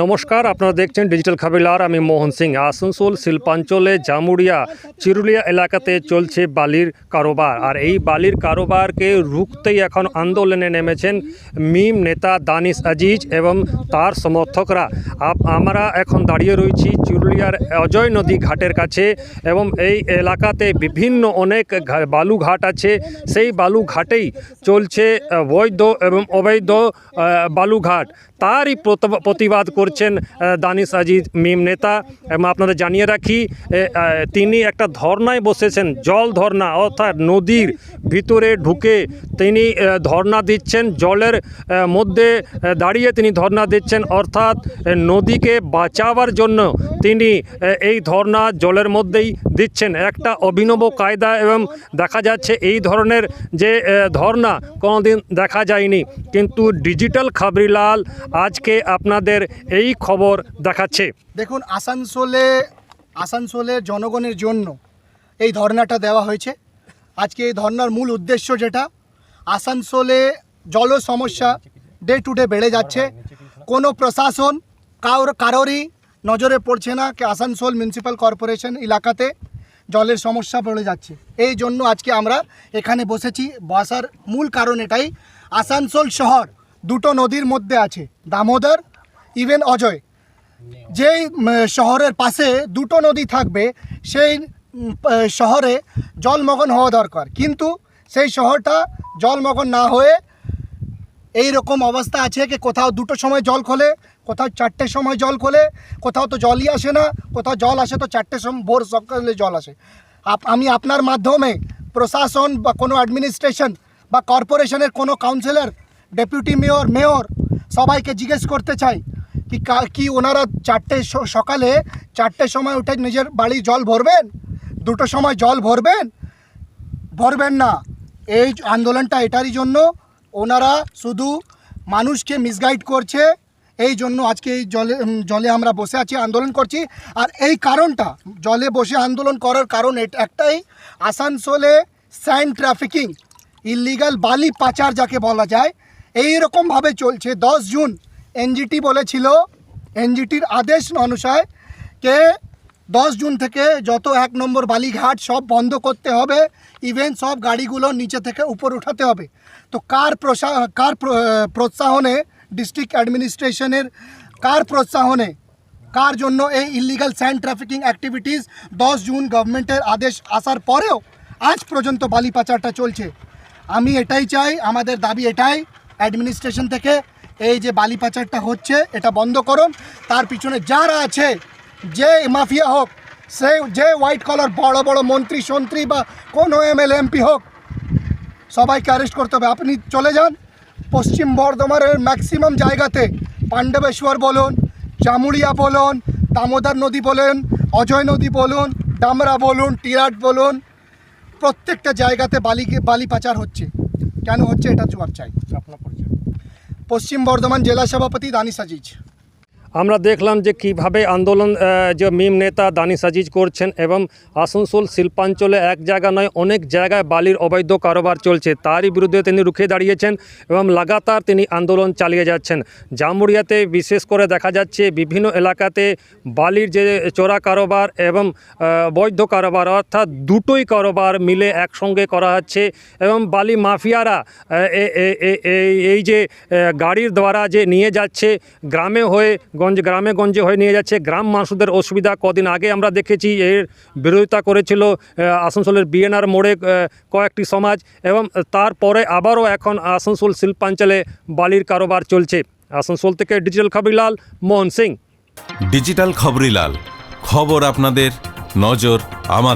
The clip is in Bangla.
নমস্কার, আপনারা দেখছেন ডিজিটাল খাবিলার আমি মোহন সিং। আসানসোল, শিল্পাঞ্চলে, জামুড়িয়া, চিরুলিয়া এলাকাতে চলছে বালির কারোবার। আর এই বালির কারোবারকে রুখতেই এখন আন্দোলনে নেমেছেন মিম নেতা দানিশ আজিজ এবং তার সমর্থকরা। আমরা এখন দাঁড়িয়ে রয়েছি চিরুলিয়ার অজয় নদী ঘাটের কাছে এবং এই এলাকাতে বিভিন্ন অনেক বালুঘাট আছে। সেই বালুঘাটেই চলছে বৈধ এবং অবৈধ বালুঘাট তারই প্রত- প্রতিবাদ করছেন দানি দানিশ আজিজ মিম নেতা। এবং আপনাদের জানিয়ে রাখি তিনি একটা ধর্নায় বসেছেন, জল ধর্না, অর্থাৎ নদীর ভিতরে ঢুকে তিনি ধর্না দিচ্ছেন, জলের মধ্যে দাঁড়িয়ে তিনি ধর্না দিচ্ছেন, অর্থাৎ নদীকে বাঁচাবার জন্য তিনি এই ধর্না জলের মধ্যেই দিচ্ছেন। একটা অভিনব কায়দা এবং দেখা যাচ্ছে এই ধরনের যে ধর্না কোনোদিন দেখা যায়নি। কিন্তু ডিজিটাল খাবরিলাল আজকে আপনাদের এই খবর দেখাচ্ছে। দেখুন, আসানসোলে আসানসোলের জনগণের জন্য এই ধর্নাটা দেওয়া হয়েছে। আজকে এই ধর্নার মূল উদ্দেশ্য যেটা, আসানসোলে জল সমস্যা ডে টু ডে বেড়ে যাচ্ছে। কোনো প্রশাসন কারোর কারোরই নজরে পড়ছে না কি আসানসোল মিউনিসিপ্যাল কর্পোরেশন এলাকাতে জলের সমস্যা পড়ে যাচ্ছে। এই জন্য আজকে আমরা এখানে বসেছি। বসার মূল কারণ এটাই, আসানসোল শহর দুটো নদীর মধ্যে আছে, দামোদর ইভেন অজয়। যেই শহরের পাশে দুটো নদী থাকবে, সেই শহরে জলমগ্ন হওয়া দরকার। কিন্তু সেই শহরটা জলমগ্ন না হয়ে এই রকম অবস্থা আছে কি কোথাও দুটো সময় জল খোলে, কোথাও চারটের সময় জল খোলে, কোথাও তো জলই আসে না, কোথাও জল আসে তো চারটের সময় ভোর সকালে জল আসে। আমি আপনার মাধ্যমে প্রশাসন বা কোনো অ্যাডমিনিস্ট্রেশন বা কর্পোরেশনের কোনো কাউন্সিলর, ডেপুটি মেয়র মেয়র সবাইকে জিজ্ঞেস করতে চাই কি কা- কি ওনারা চারটে সকালে চারটের সময় উঠে নিজের বাড়ি জল ভরবেন? দুটো সময় জল ভরবেন? ভরবেন না। এই আন্দোলনটা এটারই জন্য ওনারা শুধু মানুষকে মিসগাইড করছে, এই জন্য আজকে এই জলে জলে আমরা বসে আছি, আন্দোলন করছি। আর এই কারণটা, জলে বসে আন্দোলন করার কারণ এটা, একটাই, আসানসোলে স্যান্ড ট্রাফিকিং ইলিগাল বালি পাচার যাকে বলা যায় এই রকমভাবে চলছে। দশ জুন, এনজিটি বলেছিল, এনজিটির আদেশ অনুসারে কে দশ জুন থেকে যত এক নম্বর বালিঘাট সব বন্ধ করতে হবে ইভেন সব গাড়িগুলো নিচে থেকে উপর উঠাতে হবে। তো কার প্রসা কার প্রোৎসাহনে ডিস্ট্রিক্ট অ্যাডমিনিস্ট্রেশনের কার প্রোৎসাহনে কার জন্য এই ইলিগাল স্যান্ড ট্রাফিকিং অ্যাক্টিভিটিস দশ জুন গভর্নমেন্টের আদেশ আসার পরেও আজ পর্যন্ত বালি পাচারটা চলছে? আমি এটাই চাই, আমাদের দাবি এটাই অ্যাডমিনিস্ট্রেশন থেকে এই যে বালি পাচারটা হচ্ছে, এটা বন্ধ করুন। তার পিছনে যারা আছে যে মাফিয়া হোক সে যে হোয়াইট কলার বড় বড় মন্ত্রী সন্ত্রী বা কোনো এম এল এমপি হোক সবাইকে অ্যারেস্ট করতে হবে। আপনি চলে যান পশ্চিম বর্ধমানের ম্যাক্সিমাম জায়গাতে। পাণ্ডবেশ্বর বলুন চামুড়িয়া বলুন দামোদর নদী বলুন অজয় নদী বলুন ডামরা বলুন টিরাট বলুন প্রত্যেকটা জায়গাতে বালি বালি পাচার হচ্ছে। কেন হচ্ছে এটা জবাব চাই। আপনার পশ্চিম বর্ধমান জেলা সভাপতি দানিশ আজিজ আমরা দেখলাম যে কীভাবে আন্দোলন যে মিম নেতা দানি সাজিজ করছেন এবং আসানসোল শিল্পাঞ্চলে এক জায়গা নয়, অনেক জায়গায় বালির অবৈধ কারোবার চলছে। তারই বিরুদ্ধে তিনি রুখে দাঁড়িয়েছেন এবং লাগাতার তিনি আন্দোলন চালিয়ে যাচ্ছেন। জামুড়িয়াতে বিশেষ করে দেখা যাচ্ছে বিভিন্ন এলাকাতে বালির যে চোরা কারোবার এবং বৈধ কারোবার, অর্থাৎ দুটোই কারোবার মিলে একসঙ্গে করা হচ্ছে এবং বালি মাফিয়ারা এই যে গাড়ির দ্বারা যে নিয়ে যাচ্ছে, গ্রামে হয়ে গঞ্জ গ্রামে গঞ্জে হয়ে নিয়ে যাচ্ছে। গ্রাম মানুষদের অসুবিধা কদিন আগে আমরা দেখেছি, এর বিরোধিতা করেছিল আসানসোলের বিএনআর মোড়ে কয়েকটি সমাজ এবং তারপরে আবারও এখন আসানসোল শিল্পাঞ্চলে বালির কারোবার চলছে। আসানসোল থেকে ডিজিটাল খাবিলাল মোহন সিং। ডিজিটাল খবরিলাল, খবর আপনাদের, নজর আমাদের।